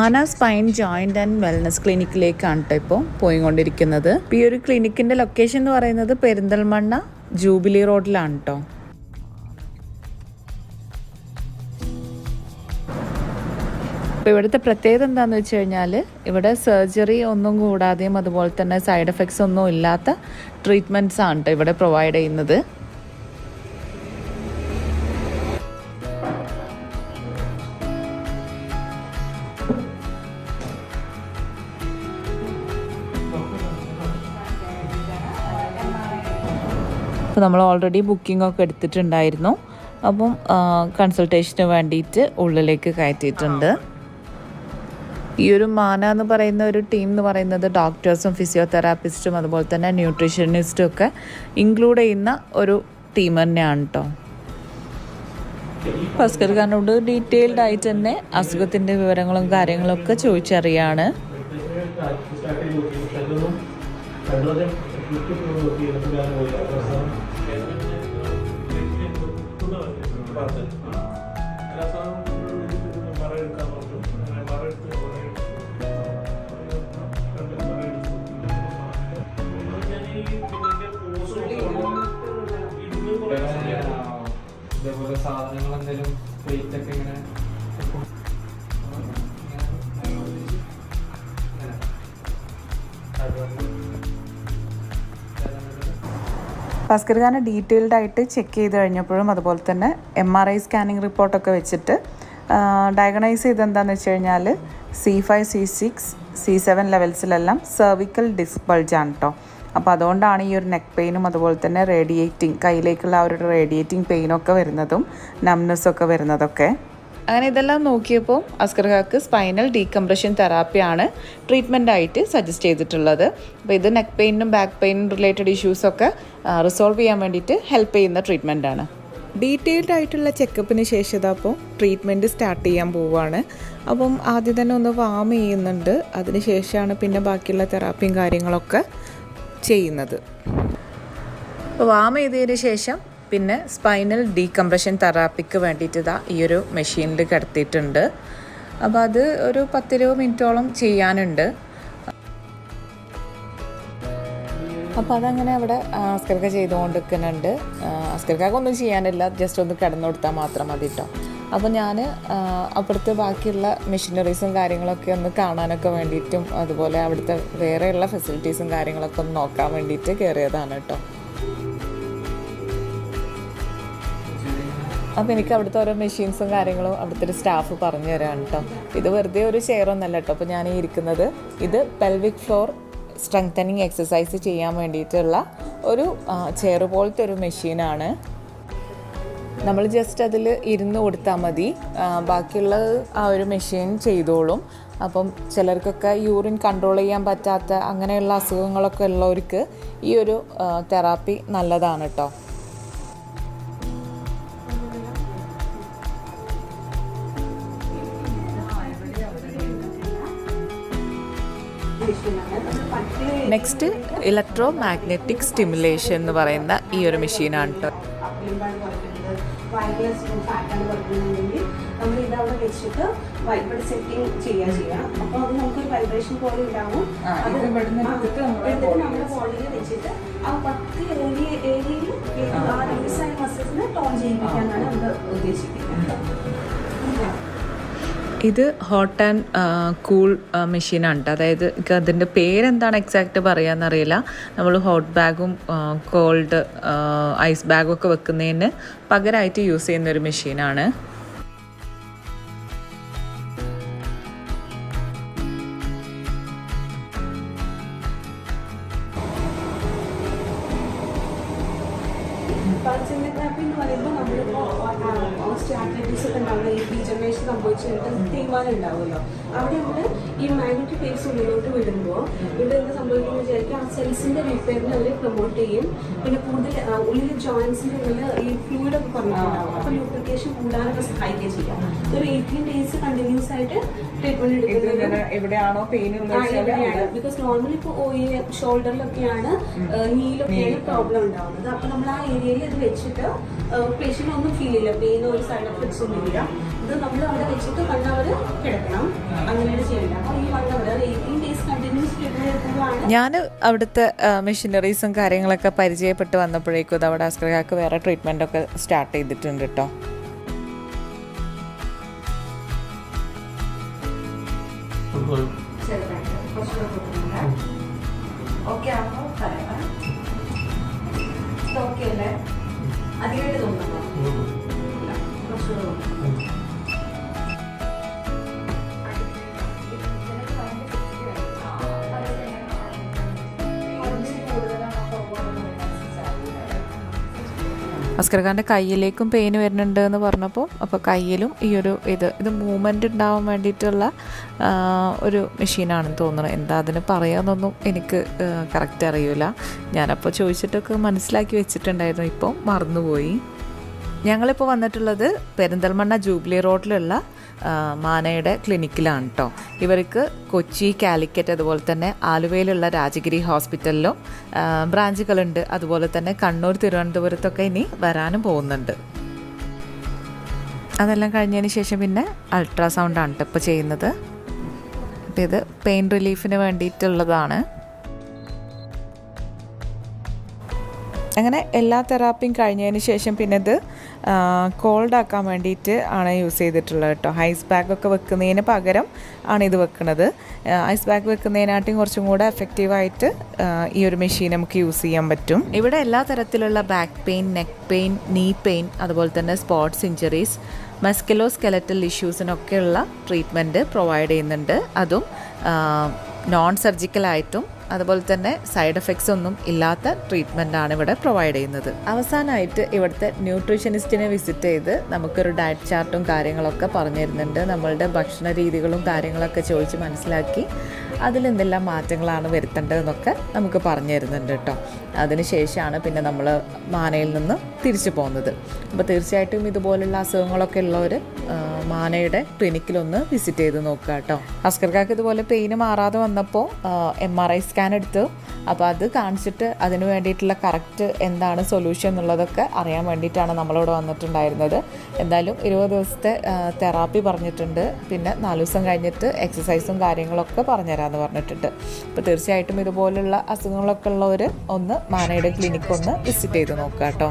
ആന spine joint and wellness ക്ലിനിക്കിലേക്കാണ് കേട്ടോ ഇപ്പോൾ പോയിക്കൊണ്ടിരിക്കുന്നത്. ഈ ഒരു ക്ലിനിക്കിന്റെ ലൊക്കേഷൻ എന്ന് പറയുന്നത് പെരിന്തൽമണ്ണ ജൂബിലി റോഡിലാണ് കേട്ടോ അപ്പോൾ ഇവിടുത്തെ പ്രത്യേകത എന്താണെന്ന് വെച്ച് കഴിഞ്ഞാൽ ഇവിടെ സർജറി ഒന്നും കൂടാതെയും അതുപോലെ തന്നെ സൈഡ് എഫക്ട്സ് ഒന്നും ഇല്ലാത്ത ട്രീറ്റ്മെന്റ്സ് ആണ് കേട്ടോ ഇവിടെ പ്രൊവൈഡ് ചെയ്യുന്നത്. അപ്പോൾ നമ്മൾ ഓൾറെഡി ബുക്കിംഗ് ഒക്കെ എടുത്തിട്ടുണ്ടായിരുന്നു. അപ്പം കൺസൾട്ടേഷന് വേണ്ടിയിട്ട് ഉള്ളിലേക്ക് കയറ്റിയിട്ടുണ്ട്. ഈ ഒരു മാന എന്ന് പറയുന്ന ഒരു ടീം എന്ന് പറയുന്നത് ഡോക്ടേഴ്സും ഫിസിയോതെറാപ്പിസ്റ്റും അതുപോലെ തന്നെ ന്യൂട്രീഷനിസ്റ്റും ഒക്കെ ഇൻക്ലൂഡ് ചെയ്യുന്ന ഒരു ടീം തന്നെയാണ് കേട്ടോ ഭാസ്കർ ഖാനോട് ഡീറ്റെയിൽഡ് ആയിട്ട് തന്നെ അസുഖത്തിന്റെ വിവരങ്ങളും കാര്യങ്ങളും ഒക്കെ ചോദിച്ചറിയാണ്. ഇതേപോലെ സാധനങ്ങൾ എന്തെങ്കിലും വെയിറ്റ് ഒക്കെ ഇങ്ങനെ ഭാസ്കർ ഖാനെ ഡീറ്റെയിൽഡ് ആയിട്ട് ചെക്ക് ചെയ്ത് കഴിഞ്ഞപ്പോഴും അതുപോലെ തന്നെ എം ആർ ഐ സ്കാനിങ് റിപ്പോർട്ടൊക്കെ വെച്ചിട്ട് ഡയഗണൈസ് ചെയ്തെന്താന്ന് വെച്ച് കഴിഞ്ഞാൽ C five C six C seven ലെവൽസിലെല്ലാം cervical disc ബൾജാണ് കേട്ടോ അപ്പോൾ അതുകൊണ്ടാണ് ഈ ഒരു നെക്ക് പെയിനും അതുപോലെ തന്നെ റേഡിയേറ്റിംഗ് കയ്യിലേക്കുള്ള ആ ഒരു റേഡിയേറ്റിംഗ് പെയിനൊക്കെ വരുന്നതും നംനെസ് ഒക്കെ വരുന്നതൊക്കെ. അങ്ങനെ ഇതെല്ലാം നോക്കിയപ്പോൾ അസ്കർ ഖാക്ക് സ്പൈനൽ ഡീകംപ്രഷൻ തെറാപ്പിയാണ് ട്രീറ്റ്മെന്റ് ആയിട്ട് സജസ്റ്റ് ചെയ്തിട്ടുള്ളത്. അപ്പോൾ ഇത് നെക്ക് പെയിനും ബാക്ക് പെയിനും റിലേറ്റഡ് ഇഷ്യൂസൊക്കെ റിസോൾവ് ചെയ്യാൻ വേണ്ടിയിട്ട് ഹെൽപ്പ് ചെയ്യുന്ന ട്രീറ്റ്മെന്റ് ആണ്. ഡീറ്റെയിൽഡ് ആയിട്ടുള്ള ചെക്കപ്പിന് ശേഷം അപ്പോൾ ട്രീറ്റ്മെന്റ് സ്റ്റാർട്ട് ചെയ്യാൻ പോവുകയാണ് അപ്പം ആദ്യം തന്നെ ഒന്ന് വാം ചെയ്യുന്നുണ്ട്. അതിന് ശേഷമാണ് പിന്നെ ബാക്കിയുള്ള തെറാപ്പിയും കാര്യങ്ങളൊക്കെ ചെയ്യുന്നത്. അപ്പോൾ വാം ചെയ്തതിന് ശേഷം പിന്നെ സ്പൈനൽ ഡീകംപ്രഷൻ തെറാപ്പിക്ക് വേണ്ടിയിട്ട് ഇതാ ഈ ഒരു മെഷീനിൽ കിടത്തിയിട്ടുണ്ട്. അപ്പോൾ അത് ഒരു പത്തിരുപത് മിനിറ്റോളം ചെയ്യാനുണ്ട്. അപ്പോൾ അതങ്ങനെ അവിടെ അസ്കർക്ക ചെയ്തുകൊണ്ട് നിൽക്കുന്നുണ്ട് അസ്കർക്കാക്ക് ഒന്നും ചെയ്യാനില്ല. ജസ്റ്റ് ഒന്ന് കിടന്നു കൊടുത്താൽ മാത്രം മതി കേട്ടോ അപ്പോൾ ഞാൻ അപ്പുറത്ത് ബാക്കിയുള്ള മെഷീനറീസും കാര്യങ്ങളൊക്കെ ഒന്ന് കാണാനൊക്കെ വേണ്ടിയിട്ടും അതുപോലെ അവിടുത്തെ വേറെയുള്ള ഫെസിലിറ്റീസും കാര്യങ്ങളൊക്കെ ഒന്ന് നോക്കാൻ വേണ്ടിയിട്ട് കയറിയതാണ് കേട്ടോ അപ്പോൾ എനിക്ക് അവിടുത്തെ ഓരോ മെഷീൻസും കാര്യങ്ങളും അവിടുത്തെ ഒരു സ്റ്റാഫ് പറഞ്ഞു തരാണ് കേട്ടോ ഇത് വെറുതെ ഒരു ചെയർ ഒന്നല്ല കേട്ടോ അപ്പോൾ ഞാൻ ഈ ഇരിക്കുന്നത് ഇത് പെൽവിക് ഫ്ലോർ സ്ട്രെങ്തനിങ് എക്സസൈസ് ചെയ്യാൻ വേണ്ടിയിട്ടുള്ള ഒരു ചെയർ പോലത്തെ ഒരു മെഷീനാണ് നമ്മൾ ജസ്റ്റ് അതിൽ ഇരുന്ന് കൊടുത്താൽ മതി. ബാക്കിയുള്ള ആ ഒരു മെഷീൻ ചെയ്തോളും. അപ്പം ചിലർക്കൊക്കെ യൂറിൻ കൺട്രോൾ ചെയ്യാൻ പറ്റാത്ത അങ്ങനെയുള്ള അസുഖങ്ങളൊക്കെ ഉള്ളവർക്ക് ഈ ഒരു തെറാപ്പി നല്ലതാണ് കേട്ടോ നെക്സ്റ്റ് ഇലക്ട്രോ മാഗ്നറ്റിക് സ്റ്റിമുലേഷൻ എന്ന് പറയുന്ന ഈ ഒരു മെഷീനാണ് കേട്ടോ നമ്മൾ വെച്ചിട്ട് സെറ്റിംഗ് ചെയ്യാ ചെയ്യാം. അപ്പോൾ അത് നമുക്കൊരു വൈബ്രേഷൻ പോലെ ഉണ്ടാവും. ആ, ഇത് അത് ഇവിടുന്ന് ആ, എടുത്തിട്ട് നമ്മുടെ എടുത്തിട്ട് body യിൽ നമ്മുടെ ബോഡിയിൽ വെച്ചിട്ട് ആ പത്ത് ഏരിയ ഏരിയയിൽ ആ റിലീസായ മസിൽസിനെ ടോൺ ചെയ്യിപ്പിക്കാനാണ് നമ്മൾ ഉദ്ദേശിക്കുന്നത്. ഇത് ഹോട്ട് ആൻഡ് കൂൾ മെഷീനാണ് കേട്ടോ അതായത് അതിന്റെ പേരെന്താണ് എക്സാക്റ്റ് പറയാമെന്നറിയില്ല നമ്മൾ ഹോട്ട് ബാഗും കോൾഡ് ഐസ് ബാഗും ഒക്കെ വെക്കുന്നതിന് പകരമായിട്ട് യൂസ് ചെയ്യുന്ന ഒരു മെഷീനാണ് തെറാപ്പി എന്ന് പറയുമ്പോൾ നമ്മളിപ്പോൾ സ്ട്രാറ്റജീസ് ഒക്കെ ഉണ്ടാവുന്ന ഈ ഡീജനറേഷൻ സംഭവിച്ചിട്ട് തീരുമാനം ഉണ്ടാവുമല്ലോ. അവിടെ നമ്മൾ ഈ മാഗ്നറ്റിക് വേവ്സ് ഉള്ളിലോട്ട് വിടുമ്പോൾ ഇവിടെ എന്ത് സംഭവിക്കുന്നത് വിചാരിക്കും ആ സെൽസിന്റെ റിപ്പയറിനെ അവർ പ്രൊമോട്ട് ചെയ്യും. പിന്നെ കൂടുതൽ ഉള്ളിൽ ജോയിൻസിന്റെ ഉള്ളിൽ ഈ ഫ്ലൂയിഡ് ഒക്കെ കുറഞ്ഞുണ്ടാവും അപ്പോൾ ലൂബ്രിക്കേഷൻ കൂടാനൊക്കെ സഹായിക്കുകയും ചെയ്യാം. ഒരു എയ്റ്റീൻ ഡേയ്സ് കണ്ടിന്യൂസ് ആയിട്ട് ട്രീറ്റ്മെന്റ് എടുക്കുന്നത് എവിടെയാണോ പെയിൻ ബിക്കോസ് നോർമലി ഇപ്പോൾ ഷോൾഡറിലൊക്കെയാണ് നീലൊക്കെയാണ് പ്രോബ്ലം ഉണ്ടാവുന്നത്. അപ്പൊ നമ്മൾ ആ ഏരിയയിൽ ഇത് വെച്ചിട്ട് പേഷ്യന്റ് ഒന്നും ഫീൽ ഇല്ല. പെയിൻ ഒരു സൈഡ് എഫക്ട്സ് ഒന്നും ഇല്ല. ഇത് നമ്മൾ അവിടെ വെച്ചിട്ട് വൺ അവർ കിടക്കണം. അങ്ങനെയാണ് ചെയ്യേണ്ടത്. അപ്പോൾ ഈ one hour eighteen days continuous ഞാൻ അവിടുത്തെ മെഷീനറീസും കാര്യങ്ങളൊക്കെ പരിചയപ്പെട്ട് വന്നപ്പോഴേക്കും ഇത് അവിടെ വേറെ ട്രീറ്റ്മെന്റ് ഒക്കെ സ്റ്റാർട്ട് ചെയ്തിട്ടുണ്ട് കേട്ടോ ഓക്കെ അപ്പോൾ പറയാം. ഓക്കെ അല്ലേ? 浴びれると思ったか。അസ്കർഖാന്റെ കയ്യിലേക്കും പെയിൻ വരുന്നുണ്ട് എന്ന് പറഞ്ഞപ്പോൾ അപ്പോൾ കയ്യിലും ഈ ഒരു ഇത് ഇത് മൂവ്മെന്റ് ഉണ്ടാവാൻ വേണ്ടിയിട്ടുള്ള ഒരു മെഷീനാണെന്ന് തോന്നുന്നത് എന്താ അതിന് പറയാമെന്നൊന്നും എനിക്ക് കറക്റ്റ് അറിയില്ല ഞാനപ്പോൾ ചോദിച്ചിട്ടൊക്കെ മനസ്സിലാക്കി വെച്ചിട്ടുണ്ടായിരുന്നു. ഇപ്പോൾ മറന്നുപോയി. ഞങ്ങളിപ്പോൾ വന്നിട്ടുള്ളത് പെരിന്തൽമണ്ണ ജൂബിലി റോഡിലുള്ള മാനയുടെ ക്ലിനിക്കിലാണ് കേട്ടോ ഇവർക്ക് കൊച്ചി കാലിക്കറ്റ് അതുപോലെ തന്നെ ആലുവയിലുള്ള രാജഗിരി ഹോസ്പിറ്റലിലും ബ്രാഞ്ചുകളുണ്ട്. അതുപോലെ തന്നെ കണ്ണൂർ തിരുവനന്തപുരത്തൊക്കെ ഇനി വരാനും പോകുന്നുണ്ട്. അതെല്ലാം കഴിഞ്ഞതിന് ശേഷം പിന്നെ അൾട്രാസൗണ്ടാണ് കേട്ടോ ഇപ്പോൾ ചെയ്യുന്നത്. അപ്പോൾ ഇത് പെയിൻ റിലീഫിന് വേണ്ടിയിട്ടുള്ളതാണ്. അങ്ങനെ എല്ലാ തെറാപ്പിയും കഴിഞ്ഞതിന് ശേഷം പിന്നെ ഇത് കോൾഡ് ആക്കാൻ വേണ്ടിയിട്ട് ആണ് യൂസ് ചെയ്തിട്ടുള്ളത് കേട്ടോ. ഐസ് ബാഗ് ഒക്കെ വെക്കുന്നതിന് പകരം ആണ് ഇത് വെക്കുന്നത് ഐസ് ബാഗ് വെക്കുന്നതിനായിട്ടും കുറച്ചും കൂടെ എഫക്റ്റീവായിട്ട് ഈ ഒരു മെഷീൻ നമുക്ക് യൂസ് ചെയ്യാൻ പറ്റും. ഇവിടെ എല്ലാ തരത്തിലുള്ള back pain neck pain knee pain അതുപോലെ തന്നെ സ്പോർട്സ് ഇഞ്ചറീസ് മസ്കലോ സ്കെലറ്റൽ ഇഷ്യൂസിനൊക്കെയുള്ള ട്രീറ്റ്മെന്റ് പ്രൊവൈഡ് ചെയ്യുന്നുണ്ട്. അതും നോൺ സർജിക്കലായിട്ടും അതുപോലെ തന്നെ സൈഡ് എഫക്ട്സ് ഒന്നും ഇല്ലാത്ത ട്രീറ്റ്മെന്റ് ആണ് ഇവിടെ പ്രൊവൈഡ് ചെയ്യുന്നത്. അവസാനമായിട്ട് ഇവിടുത്തെ ന്യൂട്രീഷനിസ്റ്റിനെ വിസിറ്റ് ചെയ്ത് നമുക്കൊരു ഡയറ്റ് ചാർട്ടും കാര്യങ്ങളൊക്കെ പറഞ്ഞു തരുന്നുണ്ട്. നമ്മളുടെ ഭക്ഷണ രീതികളും കാര്യങ്ങളൊക്കെ ചോദിച്ച് മനസ്സിലാക്കി അതിലെന്തെല്ലാം മാറ്റങ്ങളാണ് വരുത്തേണ്ടതെന്നൊക്കെ നമുക്ക് പറഞ്ഞു തരുന്നുണ്ട് കേട്ടോ. അതിനുശേഷമാണ് പിന്നെ നമ്മൾ മാനയിൽ നിന്ന് തിരിച്ചു പോകുന്നത്. അപ്പോൾ തീർച്ചയായിട്ടും ഇതുപോലുള്ള അസുഖങ്ങളൊക്കെ ഉള്ളവർ മാനയുടെ ക്ലിനിക്കിലൊന്ന് വിസിറ്റ് ചെയ്ത് നോക്കുക കേട്ടോ. അസ്കർക്കാർക്ക് ഇതുപോലെ പെയിന് മാറാതെ വന്നപ്പോൾ എം ആർ ഐ സ്കാൻ എടുത്തു. അപ്പോൾ അത് കാണിച്ചിട്ട് അതിന് വേണ്ടിയിട്ടുള്ള കറക്റ്റ് എന്താണ് സൊല്യൂഷൻ എന്നുള്ളതൊക്കെ അറിയാൻ വേണ്ടിയിട്ടാണ് നമ്മളിവിടെ വന്നിട്ടുണ്ടായിരുന്നത്. എന്തായാലും ഇരുപത് ദിവസത്തെ തെറാപ്പി പറഞ്ഞിട്ടുണ്ട്. പിന്നെ നാല് ദിവസം കഴിഞ്ഞിട്ട് എക്സസൈസും കാര്യങ്ങളൊക്കെ പറഞ്ഞുതരാമെന്ന് പറഞ്ഞിട്ടുണ്ട്. അപ്പോൾ തീർച്ചയായിട്ടും ഇതുപോലുള്ള അസുഖങ്ങളൊക്കെ ഉള്ളവർ ഒന്ന് മാനയുടെ ക്ലിനിക്ക് ഒന്ന് വിസിറ്റ് ചെയ്ത് നോക്കുക കേട്ടോ.